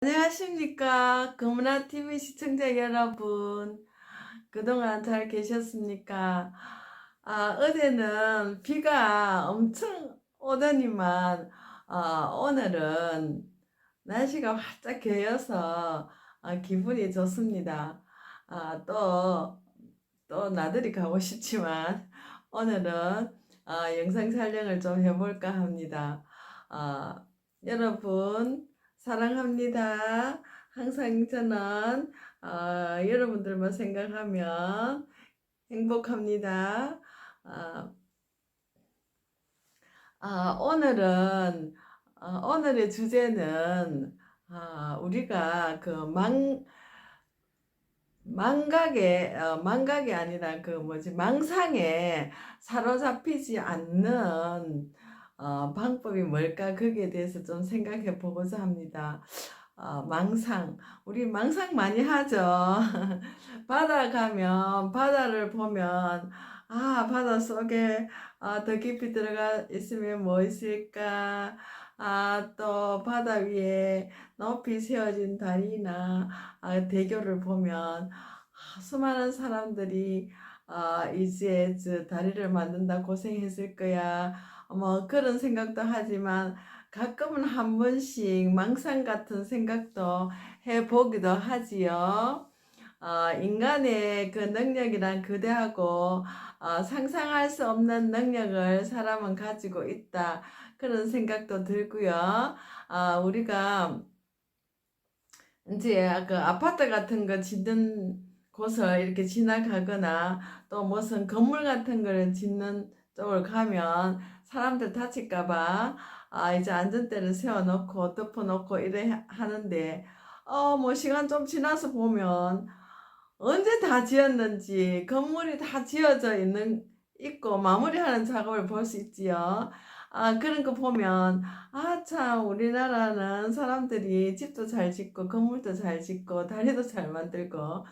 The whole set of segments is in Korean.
안녕하십니까. 금은아 TV 시청자 여러분. 그동안 잘 계셨습니까? 아, 어제는 비가 엄청 오더니만, 어, 오늘은 날씨가 활짝 개어서 아, 기분이 좋습니다. 아, 또, 또 나들이 가고 싶지만, 오늘은 아, 영상 촬영을 좀 해볼까 합니다. 아, 여러분, 사랑합니다. 항상 저는 어, 여러분들만 생각하면 행복합니다. 아, 아, 오늘은 어, 오늘의 주제는 아, 우리가 그 망, 망각에 어, 망각이 아니라 그 뭐지 망상에 사로잡히지 않는 어, 방법이 뭘까 거기에 대해서 좀 생각해 보고자 합니다. 어, 망상 우리 망상 많이 하죠. 바다 가면 바다를 보면 아 바다 속에 아, 더 깊이 들어가 있으면 뭐 있을까? 아, 또 바다 위에 높이 세워진 다리나 아, 대교를 보면 아, 수많은 사람들이 아, 이제 저 다리를 만든다 고생했을 거야. 뭐 그런 생각도 하지만 가끔은 한 번씩 망상 같은 생각도 해보기도 하지요. 어, 인간의 그 능력이란 그대하고 어, 상상할 수 없는 능력을 사람은 가지고 있다. 그런 생각도 들고요. 아, 우리가 이제 그 아파트 같은 거 짓는 곳을 이렇게 지나가거나 또 무슨 건물 같은 거를 짓는 쪽을 가면 사람들 다칠까봐 아, 이제 안전대를 세워놓고 덮어놓고 이래 하는데 어, 뭐 시간 좀 지나서 보면 언제 다 지었는지 건물이 다 지어져 있는 있고 마무리하는 작업을 볼 수 있지요. 아, 그런 거 보면 아, 참 우리나라는 사람들이 집도 잘 짓고 건물도 잘 짓고 다리도 잘 만들고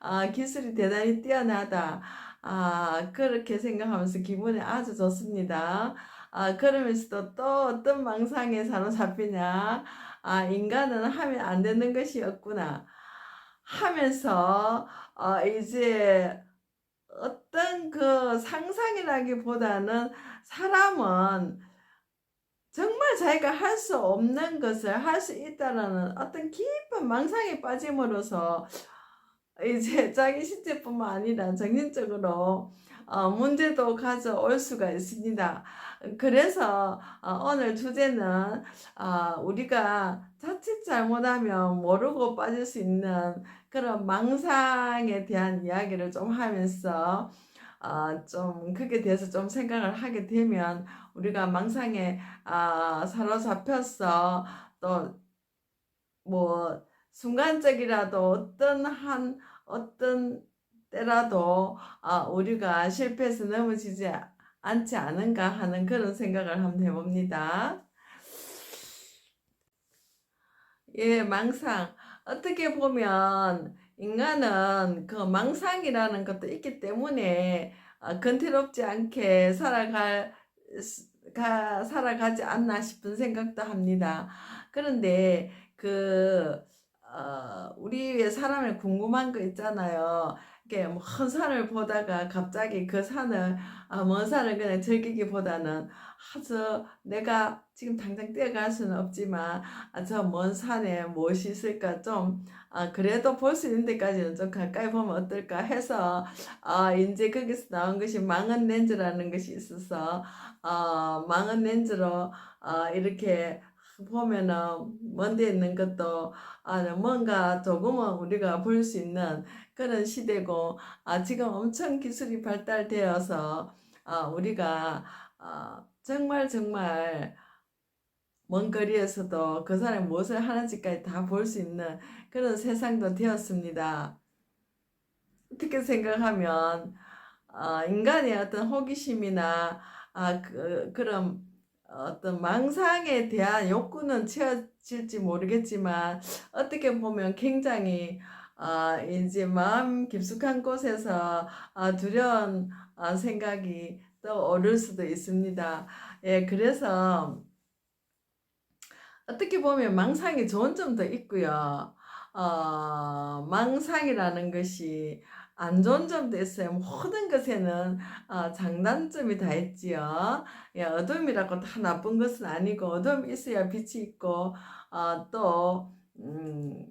아, 기술이 대단히 뛰어나다. 아, 그렇게 생각하면서 기분이 아주 좋습니다. 아, 그러면서도 또 어떤 망상에 사로잡히냐? 아, 인간은 하면 안 되는 것이 없구나. 하면서, 어, 이제 어떤 그 상상이라기보다는 사람은 정말 자기가 할 수 없는 것을 할 수 있다라는 어떤 깊은 망상에 빠짐으로써 이제 자기 신체뿐만 아니라 정신적으로 어, 문제도 가져올 수가 있습니다. 그래서 어, 오늘 주제는 어, 우리가 자칫 잘못하면 모르고 빠질 수 있는 그런 망상에 대한 이야기를 좀 하면서 어, 좀 그게 대해서 좀 생각을 하게 되면 우리가 망상에 아, 사로잡혀서 또 뭐 순간적이라도 어떤 한 어떤 때라도 아, 우리가 실패해서 넘어지지 않지 않은가 하는 그런 생각을 한번 해봅니다. 예, 망상. 어떻게 보면 인간은 그 망상이라는 것도 있기 때문에 어, 건태롭지 않게 살아갈, 가, 살아가지 않나 싶은 생각도 합니다. 그런데 그, 어, 우리 사람의 궁금한 거 있잖아요. 이렇게 먼 산을 보다가 갑자기 그 산을, 아, 먼 산을 그냥 즐기기보다는 아저 내가 지금 당장 뛰어갈 수는 없지만 아, 저 먼 산에 무엇이 있을까 좀 아, 그래도 볼 수 있는 데까지는 좀 가까이 보면 어떨까 해서 아, 이제 거기서 나온 것이 망원 렌즈라는 것이 있어서 어, 망원 렌즈로 어, 이렇게 보면은 먼데 있는 것도 아, 뭔가 조금은 우리가 볼 수 있는 그런 시대고 아, 지금 엄청 기술이 발달되어서 아, 우리가 아, 정말 정말 먼 거리에서도 그 사람이 무엇을 하는지까지 다 볼 수 있는 그런 세상도 되었습니다. 어떻게 생각하면 어, 인간의 어떤 호기심이나 아, 그, 그런 어떤 망상에 대한 욕구는 채워질지 모르겠지만 어떻게 보면 굉장히 아, 이제 마음 깊숙한 곳에서 아, 두려운 아, 생각이 떠오를 수도 있습니다. 예, 그래서 어떻게 보면 망상이 좋은 점도 있고요. 어, 망상이라는 것이 안 좋은 점도 있어요. 모든 것에는 어, 장단점이 다 있지요. 예, 어둠이라고 다 나쁜 것은 아니고 어둠이 있어야 빛이 있고 어, 또 음,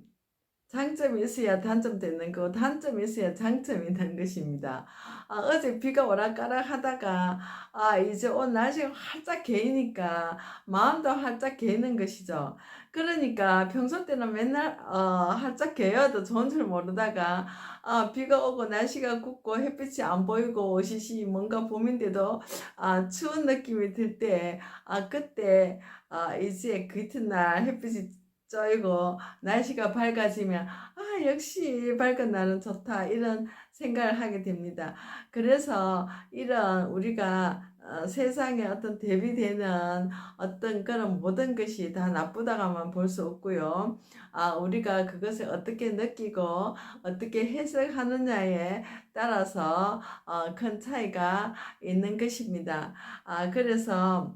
장점이 있어야 단점도 있는 거고 단점이 있어야 장점이 있는 것입니다. 아, 어제 비가 오락가락 하다가 아 이제 오늘 날씨가 활짝 개이니까 마음도 활짝 개는 것이죠. 그러니까 평소 때는 맨날 어, 활짝 개어도 좋은 줄 모르다가 아, 비가 오고 날씨가 굽고 햇빛이 안 보이고 오시시 뭔가 봄인데도 아, 추운 느낌이 들 때 아, 그때 아, 이제 그 이튿날 햇빛이 쪄이고 날씨가 밝아지면 아 역시 밝은 날은 좋다 이런 생각을 하게 됩니다. 그래서 이런 우리가 어, 세상에 어떤 대비되는 어떤 그런 모든 것이 다 나쁘다가만 볼 수 없고요. 아, 우리가 그것을 어떻게 느끼고 어떻게 해석하느냐에 따라서 어, 큰 차이가 있는 것입니다. 아, 그래서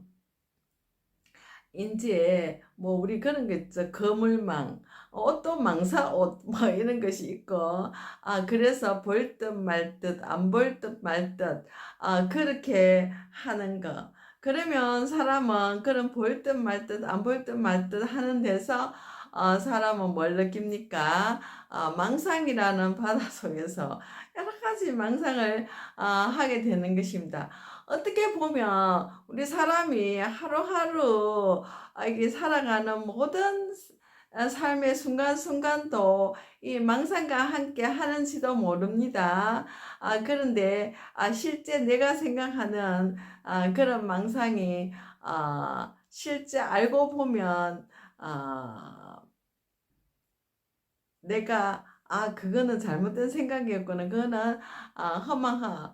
이제 뭐 우리 그런 거 있죠. 거물망, 옷도 망사 옷 뭐 이런 것이 있고 아 그래서 볼 듯 말 듯 안 볼 듯 말 듯 아 그렇게 하는 거. 그러면 사람은 그런 볼 듯 말 듯 안 볼 듯 말 듯 하는 데서 어, 사람은 뭘 느낍니까? 어, 망상이라는 바다 속에서 여러 가지 망상을 어, 하게 되는 것입니다. 어떻게 보면 우리 사람이 하루하루 아, 이게 살아가는 모든 삶의 순간순간도 이 망상과 함께 하는지도 모릅니다. 아, 그런데 아, 실제 내가 생각하는 아, 그런 망상이 아, 실제 알고 보면 아, 내가 아 그거는 잘못된 생각이었구나. 그거는 아, 허망하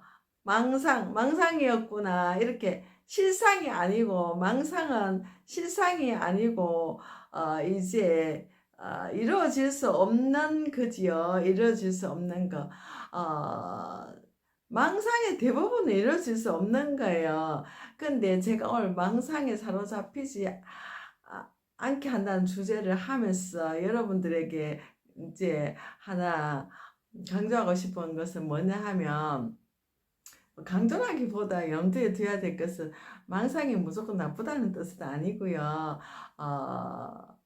망상, 망상이었구나. 이렇게 실상이 아니고, 망상은 실상이 아니고, 어, 이제, 어, 이루어질 수 없는 거지요. 이루어질 수 없는 거. 어, 망상의 대부분은 이루어질 수 없는 거예요. 근데 제가 오늘 망상에 사로잡히지 아, 않게 한다는 주제를 하면서 여러분들에게 이제 하나 강조하고 싶은 것은 뭐냐 하면, 강조하기보다 염두에 둬야 될 것은 망상이 무조건 나쁘다는 뜻은 아니고요. 어,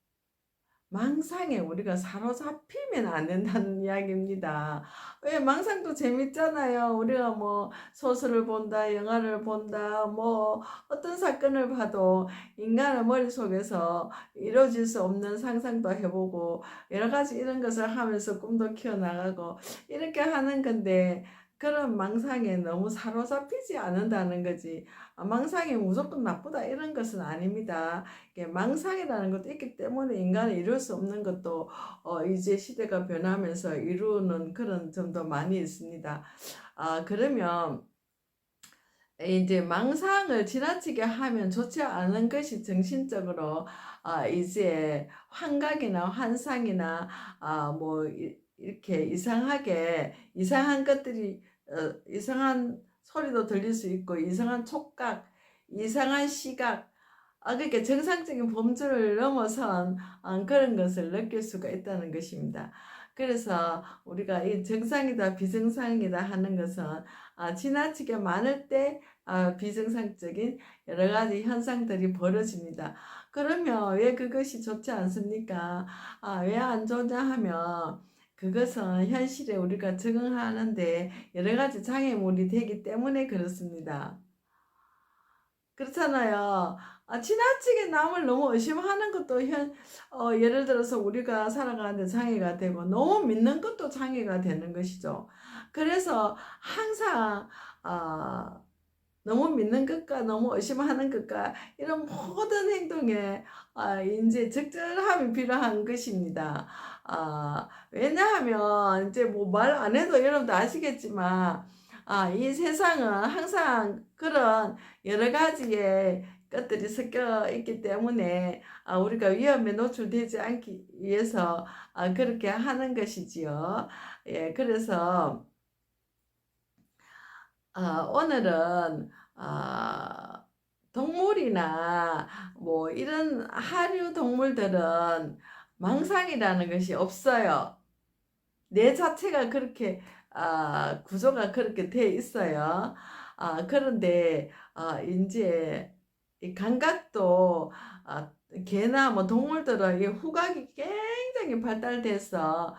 망상에 우리가 사로잡히면 안 된다는 이야기입니다. 왜 망상도 재밌잖아요. 우리가 뭐 소설을 본다, 영화를 본다, 뭐 어떤 사건을 봐도 인간의 머릿속에서 이루어질 수 없는 상상도 해보고 여러 가지 이런 것을 하면서 꿈도 키워나가고 이렇게 하는 건데 그런 망상에 너무 사로잡히지 않는다는 거지. 아, 망상이 무조건 나쁘다 이런 것은 아닙니다. 망상이라는 것도 있기 때문에 인간이 이룰 수 없는 것도 어, 이제 시대가 변하면서 이루는 그런 점도 많이 있습니다. 아, 그러면 이제 망상을 지나치게 하면 좋지 않은 것이 정신적으로 아, 이제 환각이나 환상이나 아, 뭐 이렇게 이상하게 이상한 것들이 어, 이상한 소리도 들릴 수 있고 이상한 촉각, 이상한 시각, 아, 그러니까 정상적인 범주를 넘어선 어, 그런 것을 느낄 수가 있다는 것입니다. 그래서 우리가 이 정상이다 비정상이다 하는 것은 아, 지나치게 많을 때 아, 비정상적인 여러 가지 현상들이 벌어집니다. 그러면 왜 그것이 좋지 않습니까? 아, 왜안 좋냐 하면 그것은 현실에 우리가 적응하는데 여러 가지 장애물이 되기 때문에 그렇습니다. 그렇잖아요. 아, 지나치게 남을 너무 의심하는 것도 현, 어, 예를 들어서 우리가 살아가는데 장애가 되고 너무 믿는 것도 장애가 되는 것이죠. 그래서 항상 어, 너무 믿는 것과 너무 의심하는 것과 이런 모든 행동에 어, 이제 적절함이 필요한 것입니다. 아, 왜냐하면 이제 뭐 말 안 해도 여러분도 아시겠지만 아, 이 세상은 항상 그런 여러 가지의 것들이 섞여 있기 때문에 아, 우리가 위험에 노출되지 않기 위해서 아, 그렇게 하는 것이지요. 예, 그래서 아, 오늘은 아, 동물이나 뭐 이런 하류 동물들은 망상이라는 것이 없어요. 뇌 자체가 그렇게 아, 구조가 그렇게 돼 있어요. 아, 그런데 아, 이제 이 감각도 아, 개나 뭐 동물들은 이 후각이 굉장히 발달돼서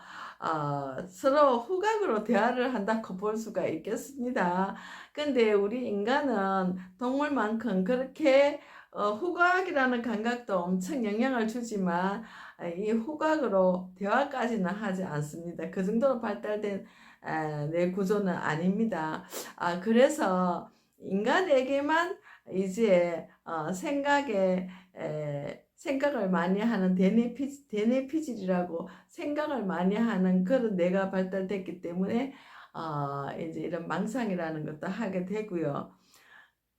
아, 서로 후각으로 대화를 한다고 볼 수가 있겠습니다. 근데 우리 인간은 동물만큼 그렇게 어, 후각이라는 감각도 엄청 영향을 주지만 아, 이 후각으로 대화까지는 하지 않습니다. 그 정도로 발달된 아, 뇌 구조는 아닙니다. 아, 그래서 인간에게만 이제 어, 생각에 에, 생각을 많이 하는 대뇌피, 대뇌피질이라고 생각을 많이 하는 그런 뇌가 발달됐기 때문에 어, 이제 이런 망상이라는 것도 하게 되고요.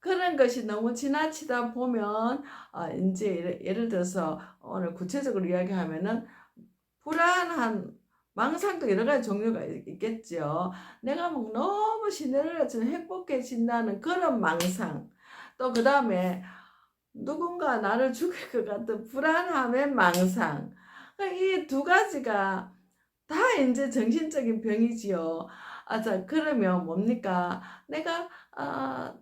그런 것이 너무 지나치다 보면 어, 이제 예를, 예를 들어서 오늘 구체적으로 이야기하면은 불안한 망상도 여러 가지 종류가 있- 있겠죠. 내가 막 너무 시내를 행복해진다는 그런 망상. 또 그 다음에 누군가 나를 죽일 것 같은 불안함의 망상. 이두 가지가 다 이제 정신적인 병이지요. 아, 자, 그러면 뭡니까? 내가, 아,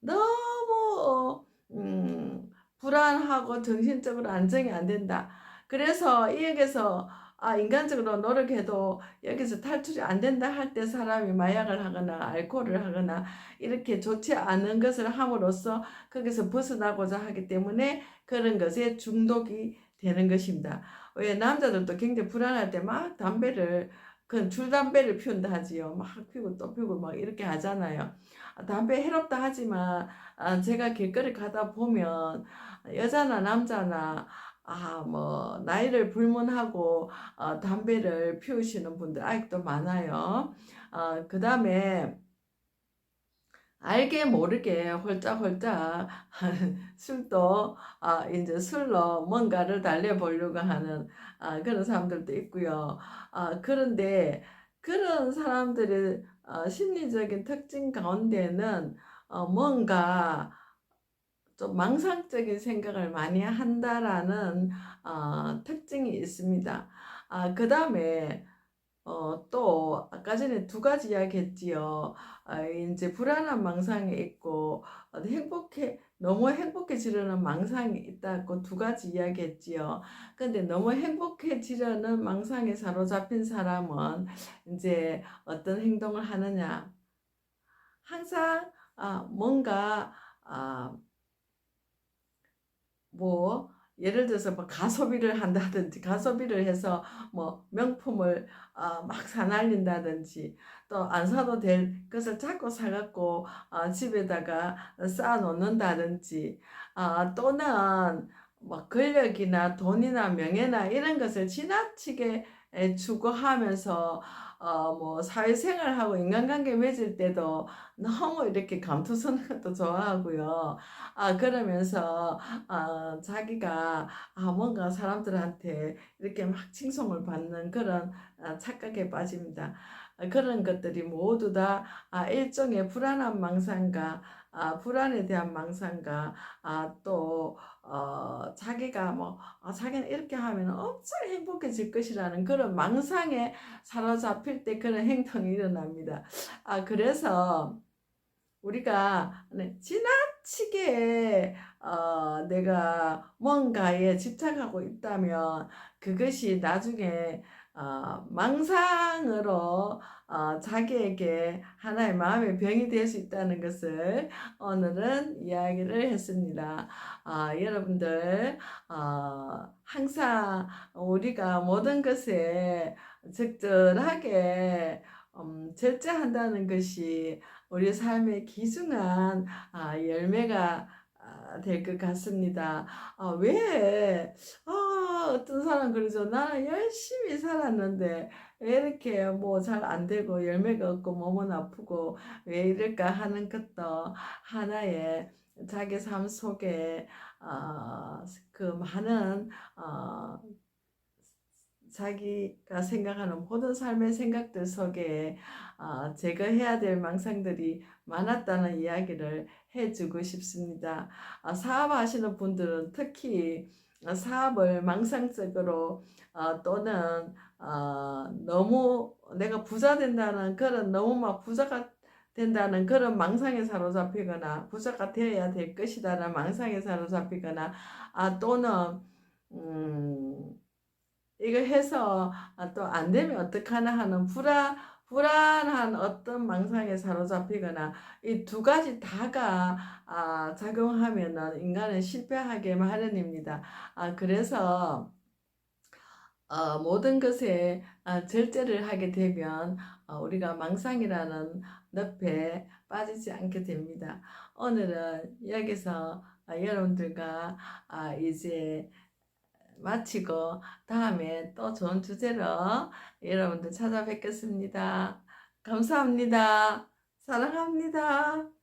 너무, 어, 음, 불안하고 정신적으로 안정이 안 된다. 그래서 이 여기서 아, 인간적으로 노력해도 여기서 탈출이 안 된다 할 때 사람이 마약을 하거나 알코올을 하거나 이렇게 좋지 않은 것을 함으로써 거기서 벗어나고자 하기 때문에 그런 것에 중독이 되는 것입니다. 왜 남자들도 굉장히 불안할 때 막 담배를 그 줄담배를 피운다 하지요. 막 피우고 또 피우고 막 이렇게 하잖아요. 아, 담배 해롭다 하지만 아, 제가 길거리 가다 보면 여자나 남자나 아, 뭐, 나이를 불문하고, 어, 담배를 피우시는 분들 아직도 많아요. 어, 그 다음에, 알게 모르게 홀짝홀짝 술도 아 이제 술로 뭔가를 달래보려고 하는 아, 그런 사람들도 있고요. 아, 그런데 그런 사람들의 어, 심리적인 특징 가운데는 어, 뭔가 좀 망상적인 생각을 많이 한다라는 어, 특징이 있습니다. 아, 그 다음에 어, 또 아까 전에 두 가지 이야기했지요. 아, 이제 불안한 망상이 있고 어, 행복해 너무 행복해지려는 망상이 있다고 두 가지 이야기했지요. 근데 너무 행복해지려는 망상에 사로잡힌 사람은 이제 어떤 행동을 하느냐? 항상 아, 뭔가 아, 뭐 예를 들어서 뭐 가소비를 한다든지 가소비를 해서 뭐 명품을 어, 막 사날린다든지 또 안 사도 될 것을 자꾸 사갖고 어, 집에다가 쌓아 놓는다든지 어, 또는 뭐 권력이나 돈이나 명예나 이런 것을 지나치게 에, 추구하면서 어, 뭐 사회생활하고 인간관계 맺을 때도 너무 이렇게 감투쓰는 것도 좋아하고요. 아, 그러면서 어, 자기가 아, 뭔가 사람들한테 이렇게 막 칭송을 받는 그런 아, 착각에 빠집니다. 아, 그런 것들이 모두 다 아, 일종의 불안한 망상과 아, 불안에 대한 망상과 아, 또 어, 자기가 뭐 아, 자기는 이렇게 하면 엄청 행복해질 것이라는 그런 망상에 사로잡힐 때 그런 행동이 일어납니다. 아, 그래서 우리가 네, 지나치게 어, 내가 뭔가에 집착하고 있다면 그것이 나중에 어, 망상으로 어, 자기에게 하나의 마음의 병이 될 수 있다는 것을 오늘은 이야기를 했습니다. 아, 여러분들 어, 항상 우리가 모든 것에 적절하게 음, 절제한다는 것이 우리 삶의 귀중한 아, 열매가 아, 될 것 같습니다. 아, 왜? 아, 어떤 사람 그러죠. 나는 열심히 살았는데 왜 이렇게 뭐 잘 안 되고 열매가 없고 몸은 아프고 왜 이럴까 하는 것도 하나의 자기 삶 속에 어, 그 많은 어, 자기가 생각하는 모든 삶의 생각들 속에 아, 제거해야 될 망상들이 많았다는 이야기를 해주고 싶습니다. 아, 사업하시는 분들은 특히 아, 사업을 망상적으로 어, 또는 어, 너무 내가 부자 된다는 그런 너무 막 부자가 된다는 그런 망상에 사로잡히거나 부자가 되어야 될 것이다라는 망상에 사로잡히거나 아 또는 음 이거 해서 아, 또 안 되면 어떡하나 하는 불안 불안한 어떤 망상에 사로잡히거나 이 두 가지 다가 아, 작용하면은 인간은 실패하게 마련입니다. 아 그래서 어, 모든 것에 아, 절제를 하게 되면 어, 우리가 망상이라는 늪에 빠지지 않게 됩니다. 오늘은 여기서 아, 여러분들과 아, 이제 마치고 다음에 또 좋은 주제로 여러분들 찾아뵙겠습니다. 감사합니다. 사랑합니다.